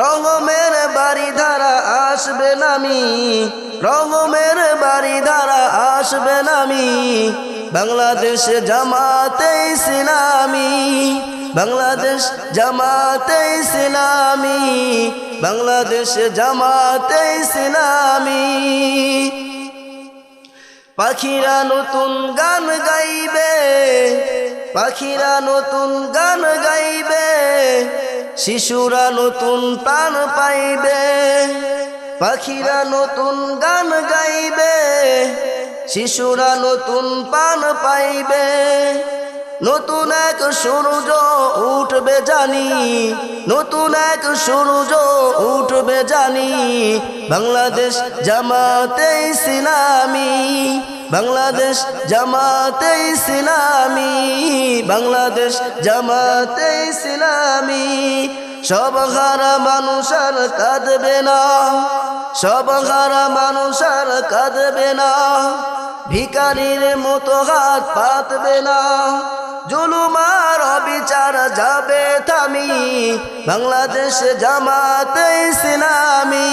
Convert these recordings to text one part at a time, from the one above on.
রঙমের বাড়ি ধারা আসবে নামি রঙমের বাড়ি ধারা আসবে নামি বাংলাদেশে জামাতে ইসলামী বাংলাদেশ জামাতে ইসলামী বাংলাদেশে জামাতে ইসলামী পাখিরা নতুন গান গাইবে। পাখিরা নতুন গান গাইবে। শিশুরা নতুন প্রাণ পাইবে, পাখিরা নতুন গান গাইবে, শিশুরা নতুন প্রাণ পাইবে। নতুন এক সূর্য উঠবে জানি, নতুন এক সূর্য উঠবে জানি, বাংলাদেশ জামাতে ইসলামী। বাংলাদেশ জামাতে ইসলামী, বাংলাদেশ জামাতে ইসলামী। সব হারা মানুষ আর কাঁদবে না, সব হারা মানুষ আর কাঁদবে না। ভিকারির মতো হাত পাতবে না, জুলুমার অবিচার যাবে থামি। বাংলাদেশ জামাতে ইসলামী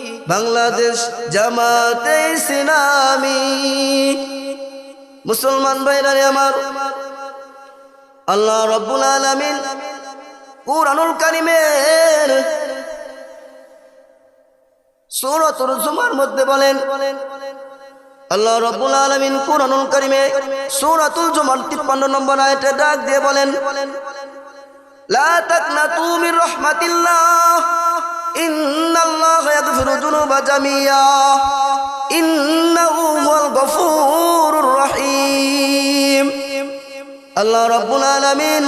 বাংলাদেশ জামাতে ইসলামী। মুসলমান ভাইরা রে আমার, আল্লাহ রব্বুল আলামিন কুরআনুল কারিমের সূরাতুল জুমার মধ্যে বলেন, আল্লাহ রব্বুল আলামিন কুরআনুল কারিমে সূরাতুল জুমার 53 নম্বর আয়াতে ডাক দিয়ে বলেন, লা তাকনাতু মির রাহমাতিল্লাহ। ইন্নাল্লাহা ইয়াগফিরু যুনুবা জামিয়া। ইন্নাহু হুয়াল গফুরুর রহিম। আল্লাহ রাব্বুল আলামিন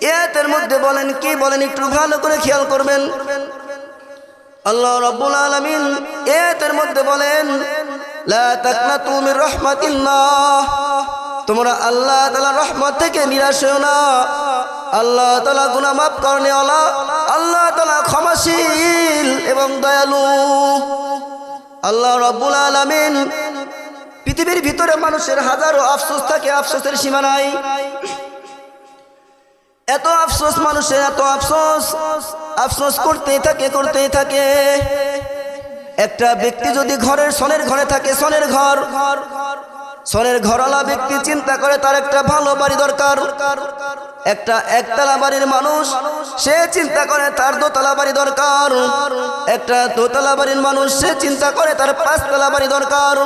এতের মধ্যে বলেন, কি বলেন একটু ভালো করে খেয়াল করবেন? আল্লাহ রাব্বুল আলামিন এতের মধ্যে বলেন, লা তাকনাতু মির রাহমাতিল্লাহ। তোমরা আল্লাহ তাআলা রহমত থেকে নিরাশ হও না। আল্লাহ তাআলা গুনাহ মাফ করনে ওয়ালা আল্লাহ ক্ষমাশীল এবং দয়ালু। আল্লাহ রাব্বুল আলামিন পৃথিবীর ভিতরে মানুষের হাজারো আফসোস থাকে, আফসোসের সীমা নাই। এত আফসোস মানুষের, এত আফসোস আফসোস করতেই থাকে করতেই থাকে। একটা ব্যক্তি যদি ঘরের, সনের ঘরে থাকে, সনের ঘর ঘর সনের ঘরওয়ালা ব্যক্তি চিন্তা করে তার একটা ভালো বাড়ি দরকার। একটা একতলা বাড়ির মানুষ, সে চিন্তা করে তার দোতলা বাড়ি দরকার। একটা দোতলা বাড়ির মানুষ, সে চিন্তা করে তার পাঁচতলা বাড়ি দরকার।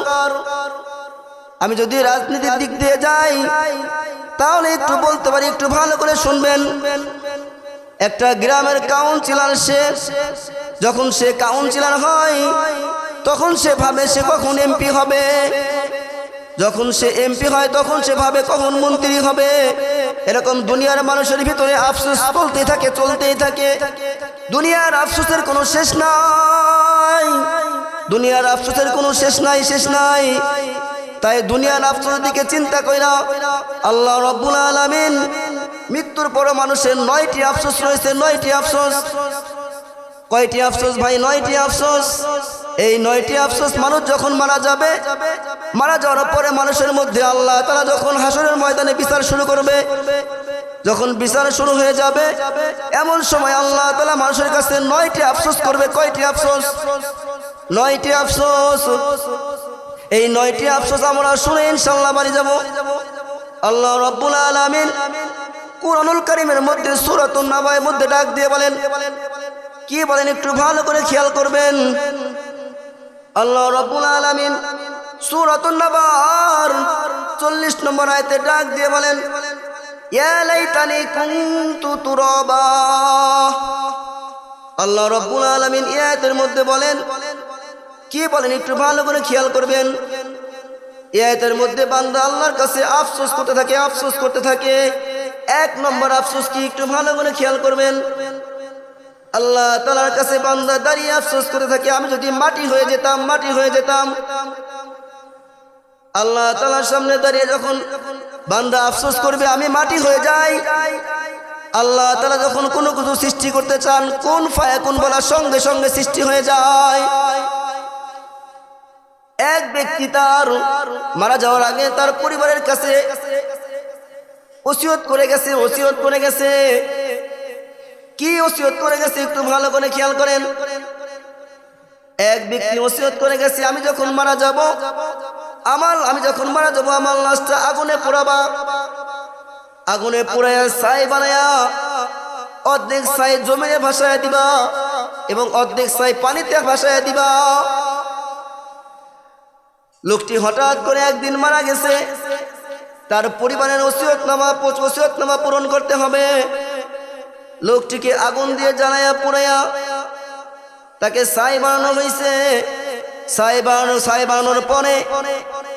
আমি যদি রাজনীতির দিক দিয়ে যাই, তাহলে একটু বলতে পারি, একটু ভালো করে শুনবেন। একটা গ্রামের কাউন্সিলার সে, যখন সে কাউন্সিলার হয়, তখন সে ভাবে সে কখন এমপি হবে। যখন সে এমপি হয়, তখন সে ভাবে কখন মন্ত্রী হবে? এরকম দুনিয়ার মানুষের ভিতরে আফসোস চলতে থাকে, চলতেই থাকে। দুনিয়ার আফসোসের কোনো শেষ নাই। দুনিয়ার আফসোসের কোনো শেষ নাই শেষ নাই। তাই দুনিয়ার আফসোস দিকে চিন্তা কইরা আল্লাহ রব্বুল আলামিন মৃত্যুর পর মানুষের নয়টি আফসোস রয়েছে, নয়টি আফসোস। কয়টি আফসোস ভাই, নয়টি আফসোস? এই নয়টি আফসোস মানুষ যখন মারা যাবে, মারা যাওয়ার পরে মানুষের মধ্যে আল্লাহ তারা যখন হাসরের ময়দানে বিচার শুরু করবে, যখন বিচার শুরু হয়ে যাবে, এমন সময় আল্লাহ তালা মানুষের কাছে নয়টি আফসোস করবে। কয়টি আফসোস? নয়টি আফসোস। এই নয়টি আফসোস আমরা শুনে ইনশাল্লাহ বাড়ি যাব। আল্লাহ রব্বুল আলামিন কুরআনুল কারীমের মধ্যে সূরাতুন নাবায়ের মধ্যে ডাক দিয়ে বলেন কি বলেন একটু ভালো করে খেয়াল করবেন। আল্লাহ রবুল আলামিন নাবার 40 নম্বর আয়তে ডাক দিয়ে বলেন আল্লাহ রব্বুল আলামিন এই আয়াতের মধ্যে বলেন, কি বলেন একটু ভালো করে খেয়াল করবেন? এই আয়াতের মধ্যে বান্দা আল্লাহর কাছে আফসোস করতে থাকে, আফসোস করতে থাকে। এক নম্বর আফসোস কি একটু ভালো করে খেয়াল করবেন? আল্লাহ তালার কাছে বান্দা দাঁড়িয়ে আফসোস করে থাকে, আমি যদি মাটি হয়ে যেতাম, মাটি হয়ে যেতাম। আল্লাহ তালার সামনে দাঁড়িয়ে যখন বান্দা আফসোস করবে, আমি মাটি হয়ে যাই। আল্লাহ তালা যখন কোনো কিছু সৃষ্টি করতে চান, কোন ফায়া, কোন বলার সঙ্গে সঙ্গে সৃষ্টি হয়ে যায়। এক ব্যক্তি তার মারা যাওয়ার আগে তার পরিবারের কাছে ওসিয়ত করে গেছে, ওসিয়ত করে গেছে। কি ওসিয়ত করে গেছে একটু ভালো করে খেয়াল করেন। এক ব্যক্তি ওসিয়ত করে গেছে, আমি যখন মারা যাব, আমার, আমি যখন মারা যাব, আমার লাশটা আগুনে পোড়াবা। আগুনে পোড়ায়া ছাই বানায়া অর্ধেক ছাই জমিনে ভাসায় দিবা এবং অর্ধেক ছাই পানিতে ভাসায় দিবা। লোকটি হঠাৎ করে একদিন মারা গেছে। তার পরিবারের ওসিয়তনামা ওসিয়তনামা পূরণ করতে হবে। লোকটিকে আগুন দিয়ে জ্বালায়া পুড়াইয়া তাকে ছাই বানানো হয়েছে ছাই বানানো ছাই বানানোর পরে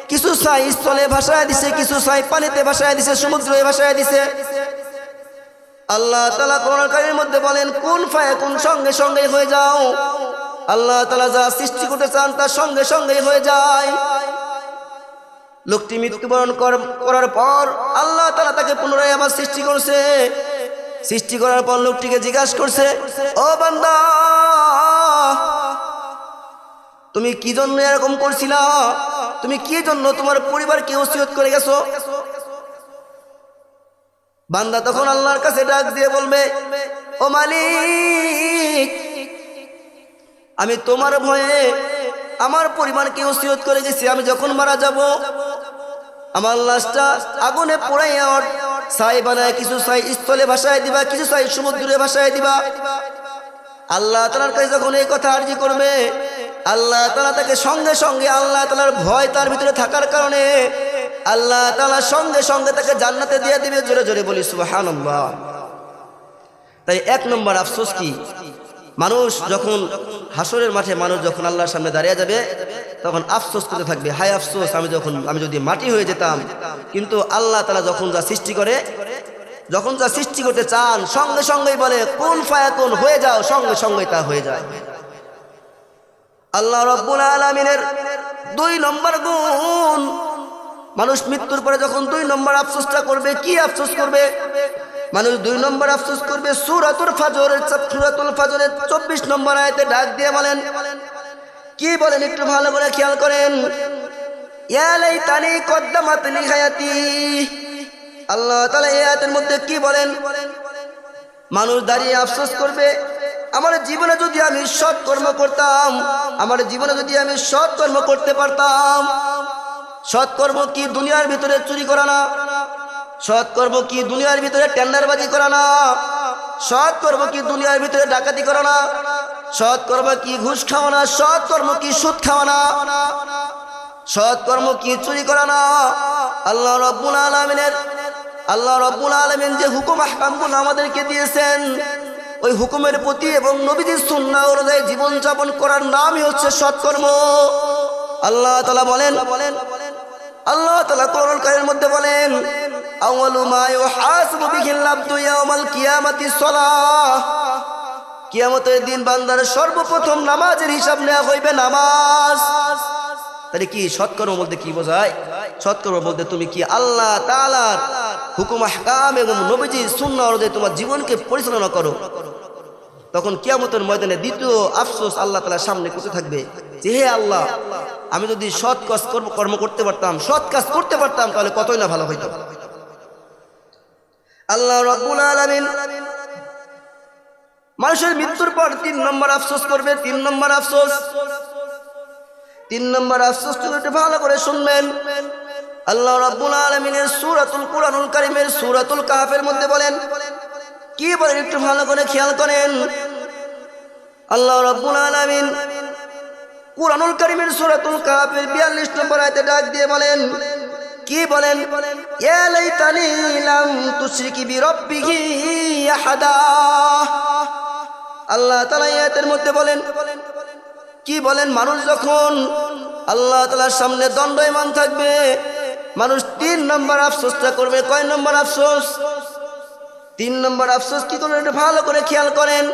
কিছু ছাই স্থলে ভাসায় দিছে, কিছু ছাই পানিতে ভাসায় দিছে, সমুদ্রে ভাসায় দিছে। আল্লাহ তালা করোনাকারীর মধ্যে বলেন, কোন ফায় কোন সঙ্গে সঙ্গে হয়ে যাও। আল্লাহ তালা যা সৃষ্টি করতে চান তার সঙ্গে সঙ্গে হয়ে যায়। লোকটি মৃত্যুবরণ কর- করার পর আল্লাহ তালা তাকে পুনরায় আবার সৃষ্টি করছে। সৃষ্টি করার পর লোকটিকে জিজ্ঞাসা করছে, ও বান্দা, তুমি কি জন্য এরকম করছিলা? তুমি কি জন্য তোমার পরিবারকে ওসিয়ত করে গেছো? বান্দা তখন আল্লাহর কাছে ডাক দিয়ে বলবে, ও মালিক, আমি তোমার ভয়ে আমার পরিবারকে ওসিয়ত করে গেছি। আমি যখন মারা যাব, আমার লাশটা আগুনে পোড়াইয়া ছাই বানায়, কিছু ছাই স্থলে ভাষায় দিবা, কিছু ছাই সমুদ্রে ভাষায় দিবা। আল্লাহ তালার কাছে যখন এই কথা আর্জি করবে, আল্লাহ তালা তাকে সঙ্গে সঙ্গে, আল্লাহ তালার ভয় তার ভিতরে থাকার কারণে আল্লাহ তালা সঙ্গে সঙ্গে তাকে জান্নাতে দিয়ে দিবে, জোরে জোরে বলি সুবাহ তাই এক নম্বর আফসোস কি? মানুষ যখন হাসরের মাঠে মানুষ যখন আল্লাহর সামনে দাঁড়িয়ে যাবে, তখন আফসোস করতে থাকবে হাই আফসোস, আমি যখন, আমি যদি মাটি হয়ে যেতাম। কিন্তু আল্লাহ তালা যখন যা সৃষ্টি করে, যখন যা সৃষ্টি করতে চান, সঙ্গে সঙ্গেই বলে, কোন ফায়া কোন হয়ে যাও, সঙ্গে সঙ্গে তা হয়ে যায়। আল্লাহ রব্বুল আলমিনের দুই নম্বর গুণ। মানুষ মৃত্যুর পরে যখন দুই নম্বর আফসোসটা করবে, কি আফসোস করবে? মানুষ দুই নম্বর আফসোস করবে, সুরাতুল ফাজরের সুরাতুল ফাজরের চব্বিশ নম্বর আয়তে ডাক দিয়ে বলেন। কি বলেন একটু ভালো করে খেয়াল করেন। কদ্দামাত আল্লাহ মধ্যে কি বলেন? মানুষ দাঁড়িয়ে আফসোস করবে, আমার জীবনে যদি আমি করতাম, আমার জীবনে যদি আমি করতে পারতাম, সৎকর্ম কি দুনিয়ার ভিতরে চুরি করা না? সৎকর্ম কি দুনিয়ার ভিতরে টেন্ডারবাজি করা না? সৎ সৎকর্ম কি দুনিয়ার ভিতরে ডাকাতি করা না? সৎকর্ম কি ঘুষ খাওয়া না? সৎকর্ম কি সুদ খাওয়া না? সৎকর্ম কি চুরি করা না? আল্লাহ রব্বুল আলমিনের, আল্লাহ রব্বুল আলমিন যে হুকুম আহকামগুলো আমাদেরকে দিয়েছেন, ওই হুকুমের প্রতি এবং নবীদের সুন্না অনুযায়ী জীবনযাপন করার নামই হচ্ছে সৎকর্ম আল্লাহ তালা বলেন, আল্লাহ তালা কোরআন কারের মধ্যে বলেন আউয়ালু মা ইউহাসিবু বিহিল আবদু ইয়াউমাল কিয়ামাতি সলাহ। কিয়ামতের দিন বান্দার সর্বপ্রথম নামাজের হিসাব নেওয়া হইবে নামাজ। তাহলে কি সৎকর্ম বলতে কি বোঝায়? সৎকর্ম বলতে তুমি কি আল্লাহ তালার হুকুম হাকাম এবং নবীজি শূন্য অনুযায়ী তোমার জীবনকে পরিচালনা করো? তখন কিয়ামতের ময়দানে দ্বিতীয় আফসোস আল্লাহ তালার সামনে করতে থাকবে যে, হে আল্লাহ, আমি যদি সৎ কাজ কর্ম করতে পারতাম, সৎ কাজ করতে পারতাম, তাহলে কতই না ভালো হইতো? আল্লাহ রব্বুল আলামিন মানুষের মৃত্যুর পর তিন নম্বর আফসোস করবে, তিন নম্বর আফসোস। তিন নম্বর আফসোস একটু ভালো করে শুনবেন, আল্লাহ রাব্বুল আলামিনের সূরাতুল কুরআনুল কারীমের সূরাতুল কাহফের মধ্যে বলেন, কি বলেন একটু ভালো করে খেয়াল করেন। আল্লাহ রাব্বুল আলামিন কুরআনুল কারীমের সূরাতুল কাহফের 42 নম্বর আয়াতে ডাক দিয়ে বলেন কি বলেন? আল্লাহ আয়াতের মধ্যে বলেন, কি বলেন মানুষ যখন আল্লাহ তালার সামনে দণ্ডয়মান থাকবে, মানুষ তিন নম্বর আফসোসটা করবে। কয় নম্বর আফসোস? তিন নম্বর আফসোস কি করবেন? ভালো করে খেয়াল করেন।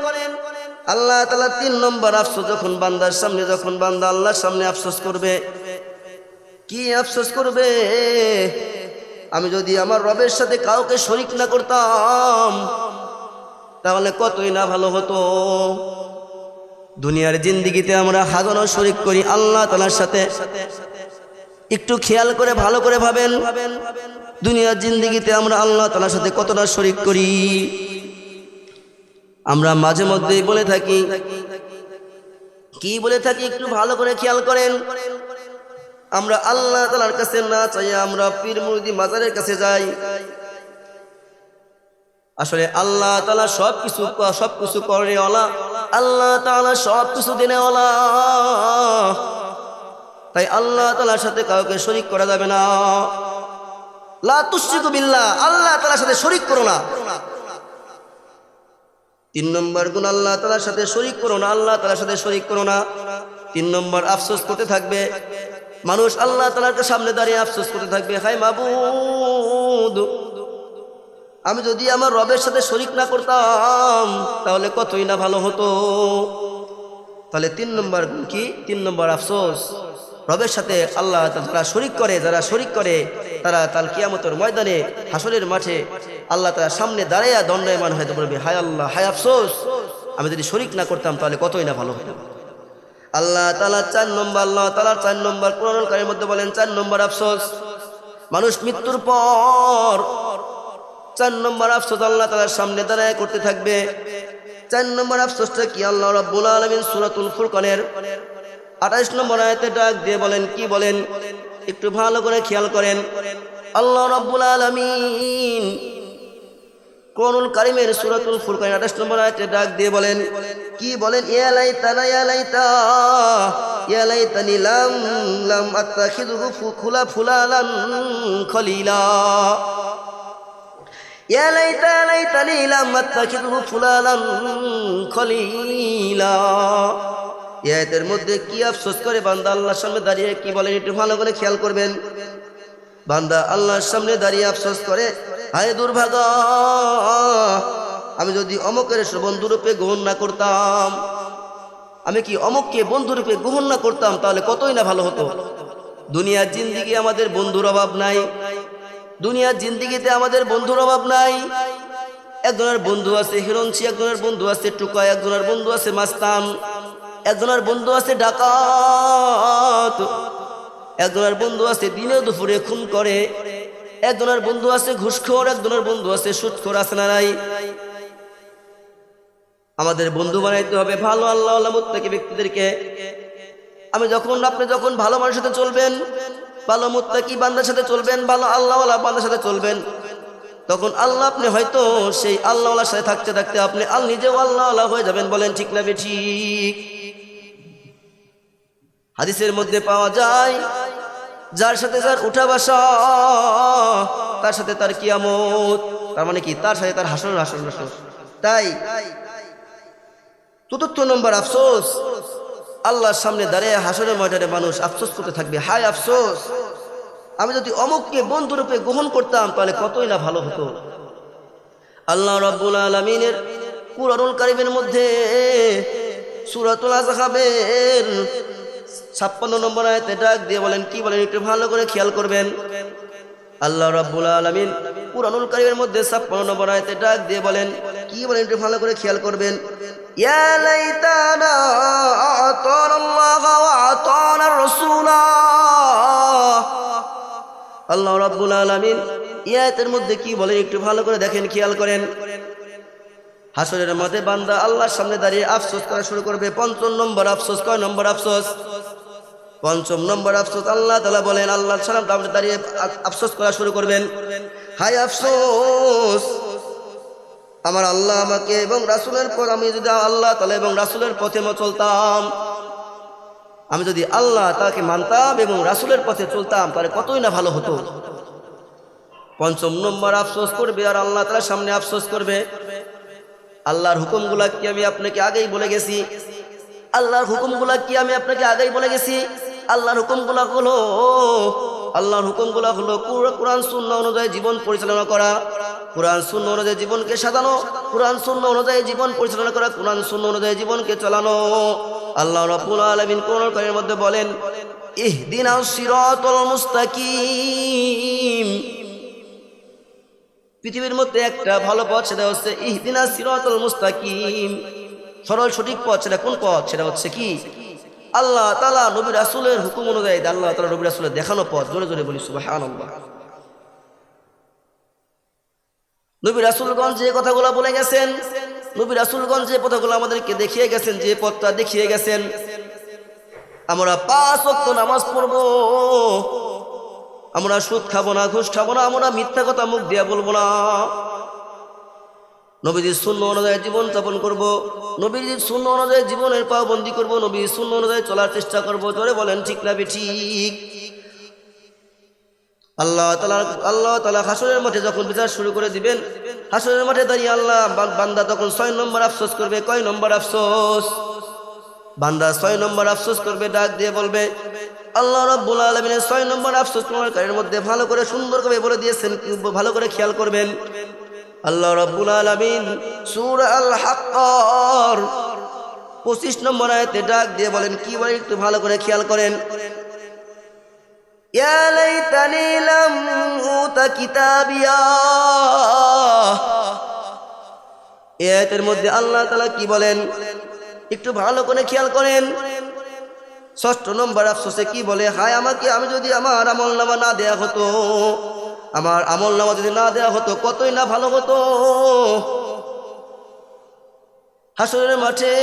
আল্লাহ তালা তিন নম্বর আফসোস যখন বান্দার সামনে, যখন বান্দা আল্লাহর সামনে আফসোস করবে কি আফসোস করবে? আমি যদি আমার রবের সাথে কাউকে শরিক না করতাম, তাহলে কতই না ভালো হতো? দুনিয়ার জিন্দিগিতে আমরা হাজারো শরিক করি, আল্লাহ তালার সাথে। একটু খেয়াল করে, ভালো করে ভাবেন, দুনিয়ার জিন্দিগিতে আমরা আল্লাহ তালার সাথে কতটা শরিক করি? আমরা মাঝে মধ্যেই বলে থাকি, কি বলে থাকি একটু ভালো করে খেয়াল করেন। আমরা আল্লাহ তালার কাছে না চাই আমরা পীর মুরদি মাজারের কাছে যাই। আসলে আল্লাহ তালা সব কিছু সব কিছু করে ওলা আল্লাহ তালা সব কিছু দিনে ওলা তাই আল্লাহ তালার সাথে কাউকে শরিক করা যাবে না। লা তুশ্রিকু বিল্লাহ, আল্লাহ তালার সাথে শরিক করো না। তিন নম্বর গুণ আল্লাহ তালার সাথে শরিক করো না, আল্লাহ তালার সাথে শরিক করো না। তিন নম্বর আফসোস করতে থাকবে। মানুষ আল্লাহ তালার সামনে দাঁড়িয়ে আফসোস করতে থাকবে হাই মাবুদ। আমি যদি আমার রবের সাথে শরিক না করতাম, তাহলে কতই না ভালো হতো। তাহলে তিন নম্বর কি? তিন নম্বর আফসোস। রবের সাথে আল্লাহ যারা শরিক করে, যারা শরিক করে, তারা তাল কিয়ামতের ময়দানে, হাসরের মাঠে আল্লাহ তারা সামনে দাঁড়াইয়া দণ্ডায়মান হয়তো বলবে, হায় আল্লাহ, হায় আফসোস। আমি যদি শরিক না করতাম, তাহলে কতই না ভালো হতো। আল্লাহ তালা চার নম্বর, আল্লাহ তালার চার নম্বর পুরাণকারের মধ্যে বলেন, চার নম্বর আফসোস। মানুষ মৃত্যুর পর চার নম্বর আফসোস আল্লাহ তালার সামনে দাঁড়ায় করতে থাকবে। চার নম্বর আফসোসটা কি? আল্লাহ রাব্বুল আলামিন সূরাতুল ফুরকানের 28 নম্বর আয়াতে ডাক দিয়ে বলেন, কি বলেন? একটু ভালো করে খেয়াল করেন। আল্লাহ রাব্বুল আলামিন কোরআনুল কারিমের সুরাতুল ফুরকান আঠাশ নম্বর আয়াতে ডাক দিয়ে বলেন, কি বলেন? ইয়ালাই তানা ইয়ালাই তা ইয়ালাই তানি লাম লাম আত্মা খিদুহু খুলা ফুলালান খলিলা। ইয়ালাই তালাই তানি লাম আত্মা খিদুহু ফুলালান খলিলা। ইয়াতের মধ্যে কি আফসোস করে বান্দা আল্লাহর সামনে দাঁড়িয়ে কি বলেন একটু ভালো করে খেয়াল করবেন। বান্দা আল্লাহর সামনে দাঁড়িয়ে আফসোস করে হায় দুর্ভাগা আমি যদি অমকের বন্ধুরূপে গ্রহণ না করতাম, আমি কি অমককে বন্ধুরূপে গ্রহণ না করতাম, তাহলে কতই না ভালো হতো? দুনিয়ার জিন্দিগি আমাদের বন্ধুর অভাব নাই। দুনিয়ার জিন্দিগিতে আমাদের বন্ধুর অভাব নাই। একজনের বন্ধু আছে হিরঞ্চি একজনের বন্ধু আছে টুকা, একজনের বন্ধু আছে মাস্তান, একজনের বন্ধু আছে ডাকাত, একজনের বন্ধু আছে দিনে দুপুরে খুন করে। একজনের বন্ধু আছে ঘুষখোর, একজনের বন্ধু আছে সুৎখোর আছে না নাই? আমাদের বন্ধু বানাইতে হবে ভালো আল্লাহ আল্লাহ ব্যক্তিদেরকে। আমি যখন, আপনি যখন ভালো মানুষের সাথে চলবেন, ভালো মুত্তাকি বান্দার সাথে চলবেন, ভালো আল্লাহওয়ালা বান্দার সাথে চলবেন, তখন আল্লাহ আপনি হয়তো সেই আল্লাহওয়ালার সাথে থাকতে থাকতে আপনি আল নিজেও আল্লাহওয়ালা হয়ে যাবেন বলেন, ঠিক না বে ঠিক? হাদিসের মধ্যে পাওয়া যায় যার সাথে যার উঠা বাসা, তার সাথে তার কিয়ামত, তার মানে কি? তার সাথে তার হাসন হাসন হাসন তাই চতুর্থ নম্বর আফসোস, আল্লাহর সামনে দাঁড়িয়ে হাসনের ময়দানে মানুষ আফসোস করতে থাকবে। হায় আফসোস! আমি যদি অমুককে বন্ধুরূপে গ্রহণ করতাম, তাহলে কতই না ভালো হতো। আল্লাহ রব্বুল আলমিনের কুরআনুল কারিমের মধ্যে সুরাতুল আজহাবের ছাপ্পান্ন নম্বর আয়তে ডাক দিয়ে বলেন, কি বলেন, একটু ভালো করে খেয়াল করবেন। আল্লাহ রাব্বুল আলামিন কুরআনুল কারীমের মধ্যে 56 নম্বর আয়াতে ডাক দিয়ে বলেন, কি বলেন, একটু ভালো করে খেয়াল করবেন। ইয়া লাইতানা আতানা আল্লাহ ওয়া আতানা রাসূলা। আল্লাহ রাব্বুল আলামিন এই আয়াতের মধ্যে কি বলেন, একটু ভালো করে দেখেন, খেয়াল করেন। হাসরের মাঠে বান্দা আল্লাহর সামনে দাঁড়িয়ে আফসোস করা শুরু করবে পঞ্চম নম্বর আফসোস, কয় নম্বর আফসোস? পঞ্চম নম্বর আফসোস, আল্লাহ তালা বলেন, আল্লাহ সালাম আপনি দাঁড়িয়ে আফসোস করা শুরু করবেন। হাই আফসোস, আমার আল্লাহ আমাকে এবং রাসুলের পর আমি যদি আল্লাহ তালা এবং রাসুলের পথে চলতাম, আমি যদি আল্লাহ তাকে মানতাম এবং রাসুলের পথে চলতাম, তাহলে কতই না ভালো হতো? পঞ্চম নম্বর আফসোস করবে আর আল্লাহ তালা সামনে আফসোস করবে। আল্লাহর হুকুমগুলা কি আমি আপনাকে আগেই বলে গেছি? আল্লাহর হুকুমগুলা কি আমি আপনাকে আগেই বলে গেছি? আল্লাহর হুকুমগুলা হলো, আল্লাহর হুকুমগুলা হলো কোরআন শূন্য অনুযায়ী জীবন পরিচালনা করা, কোরআন শূন্য অনুযায়ী জীবনকে সাজানো, কোরআন শূন্য অনুযায়ী জীবন পরিচালনা করা, কোরআন শূন্য অনুযায়ী জীবনকে চালানো। আল্লাহ রাব্বুল আলামিন কোরআন কারীমের মধ্যে বলেন, ইহদিনাস সিরাতাল মুস্তাকিম। পৃথিবীর মধ্যে একটা ভালো পথ সেটা হচ্ছে ইহদিনা সিরাতুল মুস্তাকিম। সরল সঠিক পথ সেটা কোন পথ? সেটা হচ্ছে কি? আল্লাহ তালা নবী রাসুলের হুকুম অনুযায়ী আল্লাহ তালা নবী রাসুলের দেখানো পথ জোরে জোরে বলি, সুবহানাল্লাহ। নবী রাসুলগঞ্জ যে কথাগুলো বলে গেছেন, নবী রাসুলগঞ্জ যে কথাগুলো আমাদেরকে দেখিয়ে গেছেন, যে পথটা দেখিয়ে গেছেন, আমরা পাঁচ ওয়াক্ত নামাজ পড়ব। আমরা সুদ খাব না, ঘুষ খাব না, আমরা মিথ্যা কথা মুখ দিয়ে বলব না। নবীজির শূন্য অনুযায়ী জীবন যাপন করব, নবীজির শূন্য অনুযায়ী জীবনের পাও পাবন্দি করব, নবীর শূন্য অনুযায়ী চলার চেষ্টা করব। জোরে বলেন, ঠিক না ঠিক? আল্লাহ তালা আল্লাহ তালা হাসনের মাঠে যখন বিচার শুরু করে দিবেন হাসনের মাঠে দাঁড়িয়ে আল্লাহ বান্দা তখন ছয় নম্বর আফসোস করবে। কয় নম্বর আফসোস? বান্দা ছয় নম্বর আফসোস করবে, ডাক দিয়ে বলবে, আল্লাহ রব্বুল আলমিনের ছয় নম্বর আফসোস কারের মধ্যে ভালো করে সুন্দর করে বলে দিয়েছেন, ভালো করে খেয়াল করবেন। আল্লাহ রব্বুল আলমিন সুর আল হাক্কর পঁচিশ নম্বর আয়তে ডাক দিয়ে বলেন, কি বলে একটু ভালো করে খেয়াল করেন। এতের মধ্যে আল্লাহ তালা কি বলেন? একটু ভালো করে খেয়াল করেন। ষষ্ঠ নম্বর আফসোসে কি বলে, হায় আমাকে, আমি যদি আমার আমল নামা না দেয়া হতো আমার আমল নামা যদি না দেয়া হতো, কতই না ভালো হতো। হাসরের মাঠে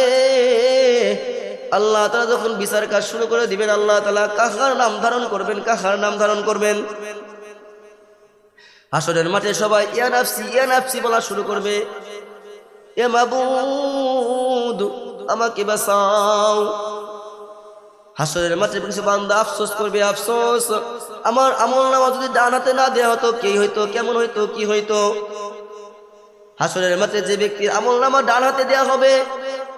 আল্লাহ তালা যখন বিচার কাজ শুরু করে দিবেন, আল্লাহ তালা কাহার নাম ধারণ করবেন, কাহার নাম ধারণ করবেন? হাসরের মাঠে সবাই ইয়ানাফসি ইয়ানাফসি বলা শুরু করবে। এ মাবুদ, আমাকে বাঁচাও। হাসরের মাঠে কিছু বান্দা, আফসোস করবে, আফসোস। আমার আমল নামা যদি ডান হাতে না দেওয়া হতো, কে হইতো, কেমন হইতো, কি হইতো? হাসরের মাঠে যে ব্যক্তির আমল নামা ডান হাতে দেওয়া হবে,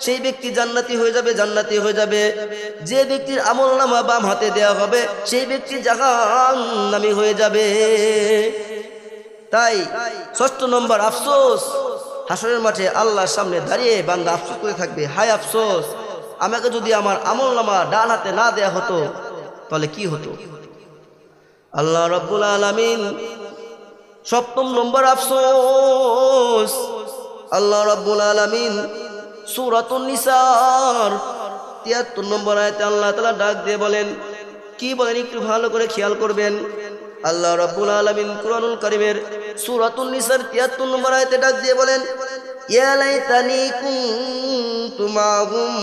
সেই ব্যক্তি জান্নাতি হয়ে যাবে, জান্নাতি হয়ে যাবে। যে ব্যক্তির আমল নামা বাম হাতে দেওয়া হবে, সেই ব্যক্তি জাহান্নামী হয়ে যাবে। তাই ষষ্ঠ নম্বর, আফসোস। হাসরের মাঠে আল্লাহর সামনে দাঁড়িয়ে বান্দা আফসোস করে থাকবে হাই আফসোস। আমাকে যদি আমার আমল নামা ডান হাতে না দেয়া হতো, তাহলে কি হতো? আল্লাহ রব্বুল আলামিন সপ্তম নম্বর আফসোস, আল্লাহ রাব্বুল আলামিন সূরাতুন নিসার 73 নম্বর আয়তে আল্লাহ তালা ডাক দিয়ে বলেন, কি বলেন, একটু ভালো করে খেয়াল করবেন। আল্লাহ রাব্বুল আলামিন কুরআনুল কারীমের সূরাতুন নিসার 73 নম্বর আয়তে ডাক দিয়ে বলেন, ইয়া লাইতানি কুনতু মাহুম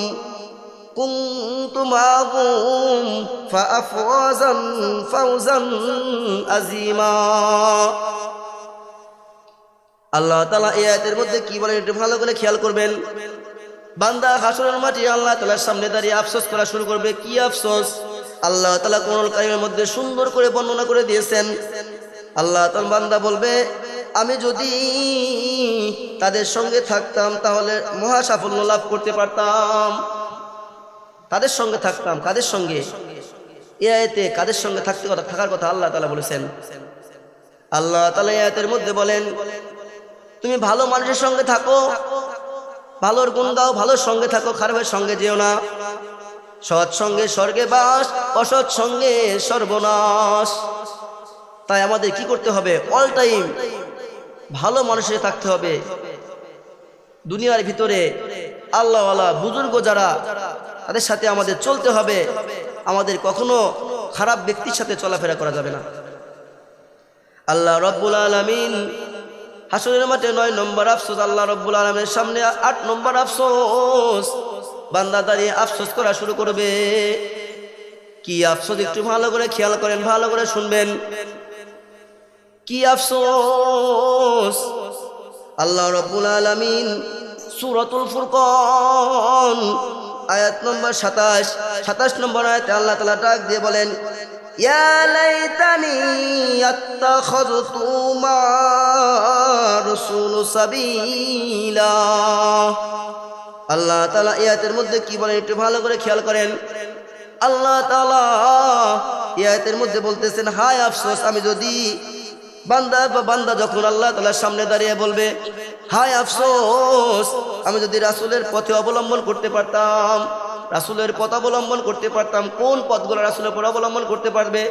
كنت معهم فأفوزا فوزا عظيما আল্লাহ তালা এই আয়াতের মধ্যে কি বলেন একটু ভালো করে খেয়াল করবেন বান্দা হাসরের মাটি আল্লাহ তালার সামনে দাঁড়িয়ে আফসোস করা শুরু করবে কি আফসোস আল্লাহ তালা কোন কারিমের মধ্যে সুন্দর করে বর্ণনা করে দিয়েছেন আল্লাহ তাল বান্দা বলবে আমি যদি তাদের সঙ্গে থাকতাম তাহলে মহা সাফল্য লাভ করতে পারতাম তাদের সঙ্গে থাকতাম, কাদের সঙ্গে? এ কাদের সঙ্গে থাকতে কথা, থাকার কথা আল্লাহ তালা বলেছেন। আল্লাহ তালা আয়াতের মধ্যে বলেন, তুমি ভালো মানুষের সঙ্গে থাকো, ভালোর গুণ দাও, ভালোর সঙ্গে থাকো, খারাপের সঙ্গে যেও না। সৎ সঙ্গে স্বর্গে বাস, অসৎ সঙ্গে সর্বনাশ। তাই আমাদের কি করতে হবে? অল টাইম ভালো মানুষের থাকতে হবে। দুনিয়ার ভিতরে আল্লাহওয়ালা বুজুর্গ যারা তাদের সাথে আমাদের চলতে হবে। আমাদের কখনো খারাপ ব্যক্তির সাথে চলাফেরা করা যাবে না। আল্লাহ রব্বুল আলমিন হাসনের মাঠে নয় নম্বর আফসোস, আল্লাহ রব্বুল আলমের সামনে আট নম্বর আফসোস। বান্দা দাঁড়িয়ে আফসোস করা শুরু করবে। কি আফসোস একটু ভালো করে খেয়াল করেন, ভালো করে শুনবেন। কি আফসোস? আল্লাহ রব্বুল আলমিন সুরতুল ফুরকন আয়াত নম্বর সাতাশ। সাতাশ নম্বর আয়াতে আল্লাহ তালা ডাক দিয়ে বলেন আল্লাহ তাআলা আয়াতের মধ্যে কি বলেন একটু ভালো করে খেয়াল করেন। আল্লাহ তাআলা আয়াতের মধ্যে বলতেছেন, হায় আফসোস, আমি যদি বান্দা বা বান্দা যখন আল্লাহ তালার সামনে দাঁড়িয়ে বলবে হায় আফসোস, আমি যদি রাসুলের পথে অবলম্বন করতে পারতাম, রাসুলের পথ অবলম্বন করতে পারতাম, কোন পথগুলো রাসুলের পথ অবলম্বন করতে পারবে?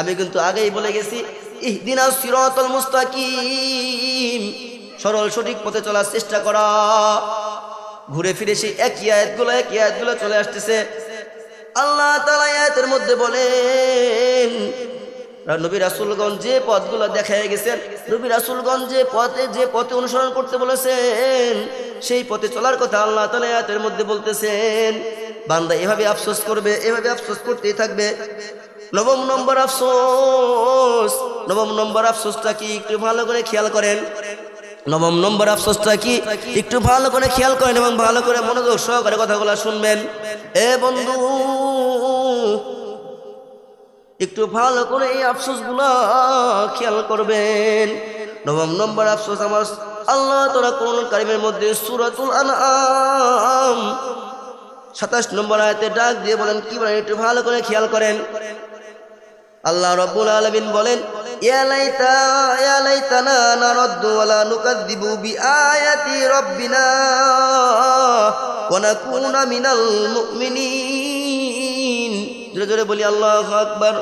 আমি কিন্তু আগেই বলে গেছি, ইহদিনা সিরাতাল মুস্তাকিম, সরল সঠিক পথে চলার চেষ্টা করা। ঘুরে ফিরে সেই একই আয়াতগুলো একই আয়াতগুলো চলে আসতেছে। আল্লাহ তালা আয়াতের মধ্যে বলেন নবী রাসুলগঞ্জ যে পথগুলো দেখায় গেছেন, নবী রাসুলগঞ্জ যে পথে যে পথে অনুসরণ করতে বলেছেন, সেই পথে চলার কথা আল্লাহ তালা আয়াতের মধ্যে বলতেছেন, বান্দা এভাবে আফসোস করবে, এভাবে আফসোস করতেই থাকবে। নবম নম্বর আফসোস, নবম নম্বর আফসোসটা কি একটু ভালো করে খেয়াল করেন? নবম নম্বর আফসোসটা কি একটু ভালো করে খেয়াল করেন এবং ভালো করে মনোযোগ সহকারে কথাগুলো শুনবেন। এ বন্ধু একটু ভালো করে এই আফসোসগুলো খেয়াল করবেন। নবম নম্বর আফসোস আমার, আল্লাহ তোরা কোন কারিমের মধ্যে সুরাতুল আনআম সাতাশ নম্বর আয়তে ডাক দিয়ে বলেন, কি বলেন? একটু ভালো করে খেয়াল করেন। আল্লাহ রব্বুল আলমিন বলেন, ইয়া জোরে জোরে বলি, আল্লাহু আকবার।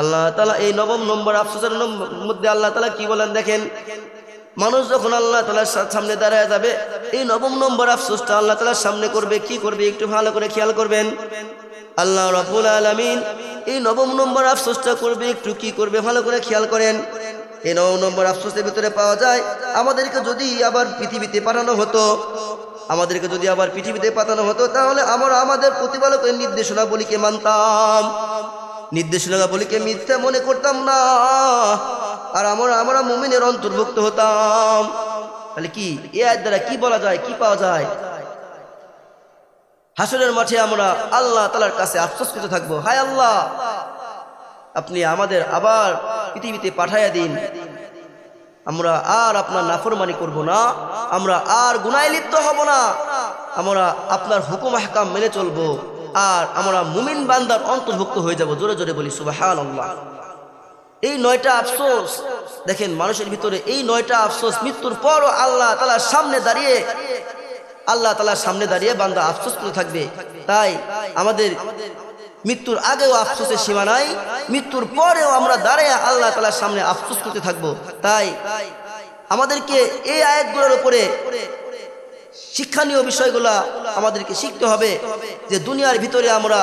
আল্লাহ তালা এই নবম নম্বর, আফসোসের মধ্যে আল্লাহ তালা কি বলেন দেখেন? মানুষ যখন আল্লাহ তালার সামনে দাঁড়ায় যাবে, এই নবম নম্বর আফসোসটা আল্লাহ তালার সামনে করবে, কি করবে একটু ভালো করে খেয়াল করবেন। আল্লাহ রাবুল আলমিন এই নবম নম্বর আফসোসটা করবে, একটু কি করবে ভালো করে খেয়াল করেন। এই নবম নম্বর আফসোসের ভিতরে পাওয়া যায়, আমাদেরকে যদি আবার পৃথিবীতে পাঠানো হতো আমাদেরকে যদি আবার পৃথিবীতে পাঠানো হতো, তাহলে আমরা আমাদের প্রতিপালকের নির্দেশনাবলীকে মানতাম। নির্দেশনা নির্দেশনাবলীকে মিথ্যা মনে করতাম না। আর আমরা আমরা মুমিনের অন্তর্ভুক্ত হতাম। তাহলে কি? এ আয়ের দ্বারা কি বলা যায়, কি পাওয়া যায়? হাসনের মাঠে আমরা আল্লাহ তালার কাছে আফসোস করতে থাকব। হায় আল্লাহ! আপনি আমাদের আবার পৃথিবীতে পাঠাইয়া দিন। আমরা আর আপনার নাফরমানি করব না, আমরা আর গুনায় লিপ্ত হব না। আমরা আপনার হুকুম হাকাম মেনে চলবো আর আমরা মুমিন বান্দার অন্তর্ভুক্ত হয়ে যাব। জোরে জোরে বলি সুবাহান আল্লাহ এই নয়টা আফসোস, দেখেন মানুষের ভিতরে এই নয়টা আফসোস মৃত্যুর পরও আল্লাহ তালার সামনে দাঁড়িয়ে, আল্লাহ তালার সামনে দাঁড়িয়ে বান্দা আফসোস করে থাকবে। তাই আমাদের মৃত্যুর আগেও আফসোসের সীমা নাই, মৃত্যুর পরেও আমরা দাঁড়িয়ে আল্লাহ তালার সামনে আফসোস করতে থাকব। তাই আমাদেরকে এই আয়াতগুলোর উপরে শিক্ষণীয় বিষয়গুলা আমাদেরকে শিখতে হবে যে দুনিয়ার ভিতরে আমরা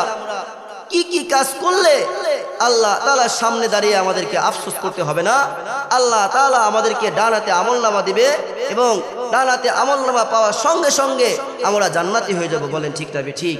কি কি কাজ করলে আল্লাহ তালার সামনে দাঁড়িয়ে আমাদেরকে আফসোস করতে হবে না? আল্লাহ তালা আমাদেরকে ডানাতে আমল নামা দিবে এবং ডানাতে আমল নামা পাওয়ার সঙ্গে সঙ্গে আমরা জান্নাতি হয়ে যাব। বলেন ঠিক তবে ঠিক?